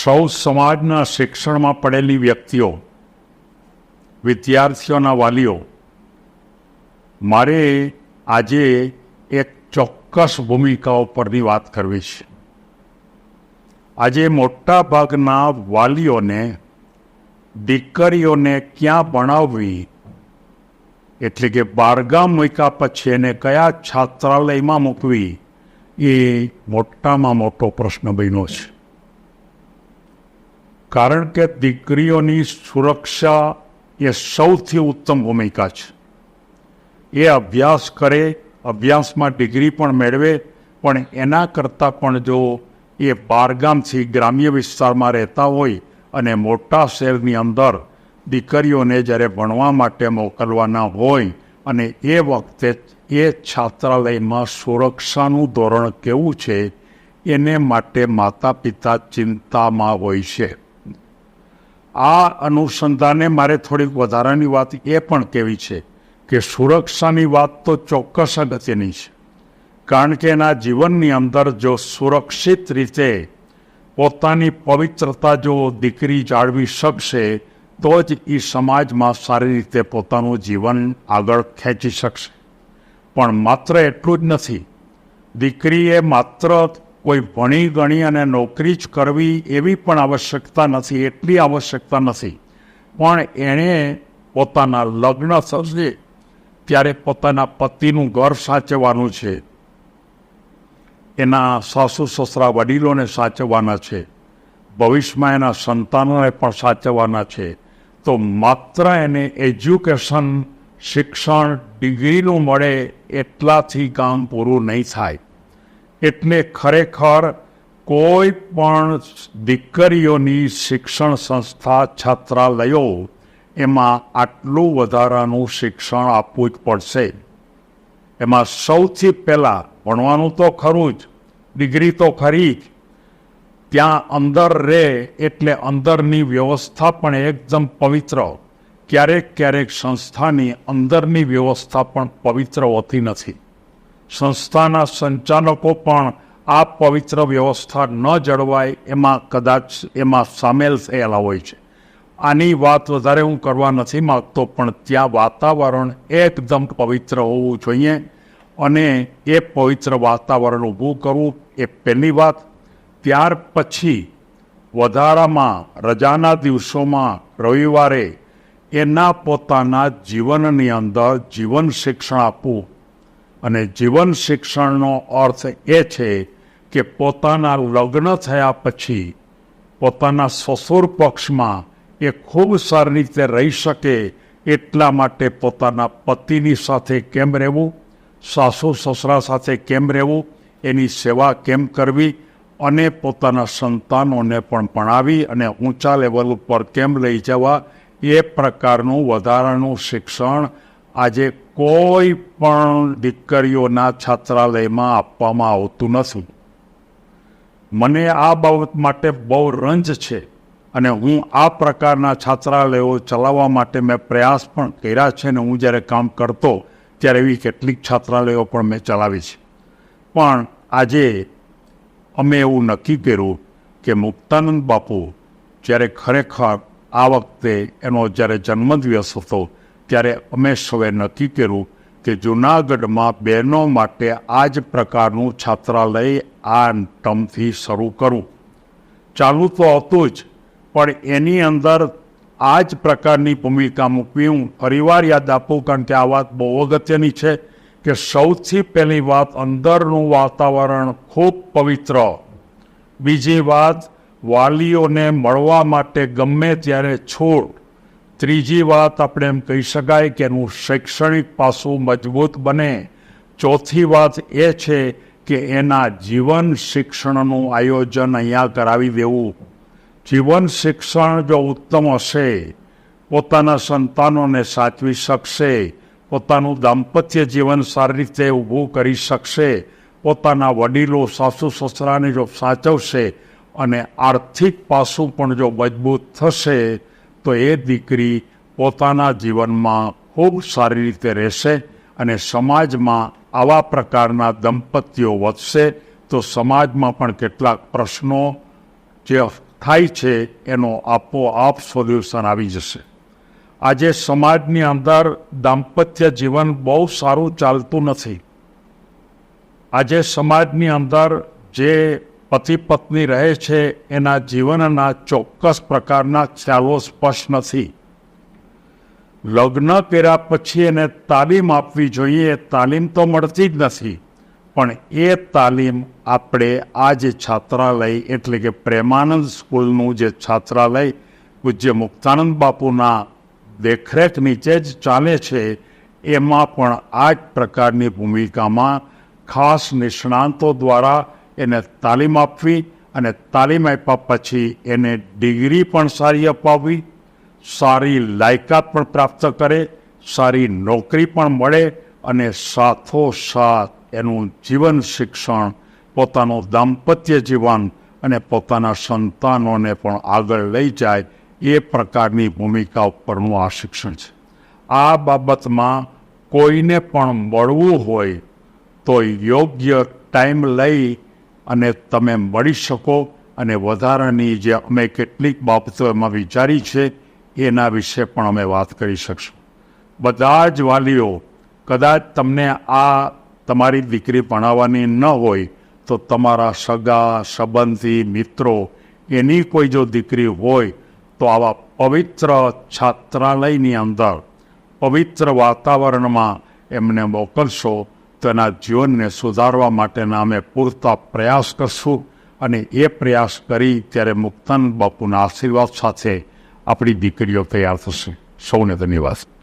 સૌ સમાજના શિક્ષણમાં પડેલી વ્યક્તિઓ, વિદ્યાર્થીઓના વાલીઓ, મારે આજે એક ચોક્કસ ભૂમિકાઓ પરની વાત કરવી છે. આજે મોટાભાગના વાલીઓને, દીકરીઓને ક્યાં ભણાવવી, એટલે કે બારગામ મૂક્યા પછી એને કયા છાત્રાલયમાં મૂકવી, એ મોટામાં મોટો પ્રશ્ન બન્યો છે. કારણ કે દીકરીઓની સુરક્ષા એ સૌથી ઉત્તમ ભૂમિકા છે. એ અભ્યાસ કરે, અભ્યાસમાં ડિગ્રી પણ મેળવે, પણ એના કરતાં પણ જો એ બારગામથી ગ્રામ્ય વિસ્તારમાં રહેતા હોય અને મોટા શહેરની અંદર દીકરીઓને જ્યારે ભણવા માટે મોકલવાના હોય અને એ વખતે એ છાત્રાલયમાં સુરક્ષાનું ધોરણ કેવું છે, એને માટે માતા પિતા ચિંતામાં હોય છે. આ અનુસંધાને મારે થોડીક વધારાની વાત એ પણ કહેવી છે કે સુરક્ષાની વાત તો ચોક્કસ અગત્યની છે. કારણ કે એના જીવનની અંદર જો સુરક્ષિત રીતે પોતાની પવિત્રતા જો દીકરી જાળવી શકશે, તો જ એ સમાજમાં સારી રીતે પોતાનું જીવન આગળ ખેંચી શકશે. પણ માત્ર એટલું જ નથી. દીકરીએ માત્ર કોઈ ભણી ગણી અને નોકરી જ કરવી એવી પણ આવશ્યકતા નથી, એટલી આવશ્યકતા નથી. પણ એણે પોતાના લગ્ન થશે ત્યારે પોતાના પતિનું ઘર સાચવવાનું છે. એના સાસુ સસરા વડીલોને સાચવવાના છે. ભવિષ્યમાં એના સંતાનોને પણ સાચવવાના છે. તો માત્ર એને એજ્યુકેશન, શિક્ષણ, ડિગ્રીનું મળે એટલાથી કામ પૂરું નહીં થાય. એટલે ખરેખર કોઈ પણ દીકરીઓની શિક્ષણ સંસ્થા, છાત્રાલયો, એમાં આટલું વધારાનું શિક્ષણ આપવું જ પડશે. એમાં સૌથી પહેલાં ભણવાનું તો ખરું જ, ડિગ્રી તો ખરી જ. ત્યાં અંદર રહે એટલે અંદરની વ્યવસ્થા પણ એકદમ પવિત્ર. ક્યારેક ક્યારેક સંસ્થાની અંદરની વ્યવસ્થા પણ પવિત્ર હોતી નથી. સંસ્થાના સંચાલકો પણ આ પવિત્ર વ્યવસ્થા ન જળવાય એમાં કદાચ એમાં સામેલ થયેલા હોય છે. આની વાત વધારે હું કરવા નથી માગતો, પણ ત્યાં વાતાવરણ એકદમ પવિત્ર હોવું જોઈએ અને એ પવિત્ર વાતાવરણ ઊભું કરવું એ પહેલી વાત. ત્યાર પછી વધારામાં રજાના દિવસોમાં રવિવારે એના પોતાના જીવનની અંદર જીવન શિક્ષણ આપવું અને જીવન શિક્ષણનો અર્થ એ છે કે પોતાના લગ્ન થયા પછી પોતાના સસુર પક્ષમાં એ ખૂબ સારી રીતે રહી શકે એટલા માટે પોતાના પતિની સાથે કેમ રહેવું, સાસુ સસરા સાથે કેમ રહેવું, એની સેવા કેમ કરવી અને પોતાના સંતાનોને પણ ભણાવી અને ઊંચા લેવલ ઉપર કેમ લઈ જવા એ પ્રકારનું વધારાનું શિક્ષણ આજે કોઈ પણ દીકરીઓના છાત્રાલયમાં આપવામાં આવતું નથી. મને આ બાબત માટે બહુ રંજ છે અને હું આ પ્રકારના છાત્રાલયો ચલાવવા માટે મેં પ્રયાસ પણ કર્યા છે ને હું જ્યારે કામ કરતો ત્યારે એવી કેટલીક છાત્રાલયો પણ મેં ચલાવી છે. પણ આજે અમે એવું નક્કી કર્યું કે મુક્તાનંદ બાપુ જ્યારે ખરેખર આ વખતે એનો જ્યારે જન્મદિવસ હતો ત્યારે અમે સૌએ નક્કી કર્યું કે જૂનાગઢમાં બહેનો માટે આ જ પ્રકારનું છાત્રાલય આ ટર્મથી શરૂ કરવું ચાલુ તો હતું જ, પણ એની અંદર આ જ પ્રકારની ભૂમિકા મૂકવી હું ફરીવાર યાદ આપું કારણ કે આ વાત બહુ અગત્યની છે કે સૌથી પહેલી વાત અંદરનું વાતાવરણ ખૂબ પવિત્ર. બીજી વાત, વાલીઓને મળવા માટે ગમે ત્યારે છોડ ત્રીજી વાત આપણે એમ કહી શકાય કે એનું શૈક્ષણિક પાસું મજબૂત બને. ચોથી વાત એ છે કે એના જીવન શિક્ષણનું આયોજન અહીંયા કરાવી દેવું. જીવન શિક્ષણ જો ઉત્તમ હશે, પોતાના સંતાનોને સાચવી શકશે, પોતાનું દાંપત્ય જીવન સારી રીતે ઊભું કરી શકશે, પોતાના વડીલો, સાસુ સસરાને જો સાચવશે અને આર્થિક પાસું પણ જો મજબૂત થશે તો એ દીકરી પોતાના જીવનમાં ખૂબ સારી રીતે રહેશે અને સમાજમાં આવા પ્રકારના દંપતીઓ વધશે, તો સમાજમાં પણ કેટલાક પ્રશ્નો જે થાય છે એનો આપોઆપ સોલ્યુશન આવી જશે. આજે સમાજની અંદર દાંપત્ય જીવન બહુ સારું ચાલતું નથી. આજે સમાજની અંદર જે પતિ પત્ની રહે છે, એના જીવનના ચોક્કસ પ્રકારના ખ્યાલો સ્પષ્ટ નથી. લગ્ન કર્યા પછી એને તાલીમ આપવી જોઈએ તાલીમ તો મળતી જ નથી. પણ એ તાલીમ આપણે આ જે છાત્રાલય, એટલે કે પ્રેમાનંદ સ્કૂલનું જે છાત્રાલય, પૂજ્ય મુક્તાનંદ બાપુના દેખરેખ નીચે જ ચાલે છે, એમાં પણ આ જ પ્રકારની ભૂમિકામાં ખાસ નિષ્ણાંતો દ્વારા એને તાલીમ આપવી અને તાલીમ આપ્યા પછી એને ડિગ્રી પણ સારી અપાવવી, સારી લાયકાત પણ પ્રાપ્ત કરે, સારી નોકરી પણ મળે અને સાથોસાથ એનું જીવન શિક્ષણ, પોતાનું દાંપત્ય જીવન અને પોતાના સંતાનોને પણ આગળ લઈ જાય એ પ્રકારની ભૂમિકા ઉપરનું આ શિક્ષણ છે. આ બાબતમાં કોઈને પણ મળવું હોય તો યોગ્ય ટાઈમ લઈ અને તમે મળી શકો અને વધારાની જે અમે કેટલીક બાબતો એમાં વિચારી છે, એના વિશે પણ અમે વાત કરી શકશું. બધા જ વાલીઓ, કદાચ તમને આ તમારી દીકરી ભણાવવાની ન હોય, તો તમારા સગા, સંબંધી, મિત્રો, એની કોઈ જો દીકરી હોય, તો આવા પવિત્ર છાત્રાલયની અંદર, પવિત્ર વાતાવરણમાં એમને મોકલશો તો એના જીવનને સુધારવા માટેના અમે પૂરતા પ્રયાસ કરશું અને એ પ્રયાસ કરી ત્યારે મુક્તાન બાપુના આશીર્વાદ સાથે આપણી દીકરીઓ તૈયાર થશે. સૌને ધન્યવાદ.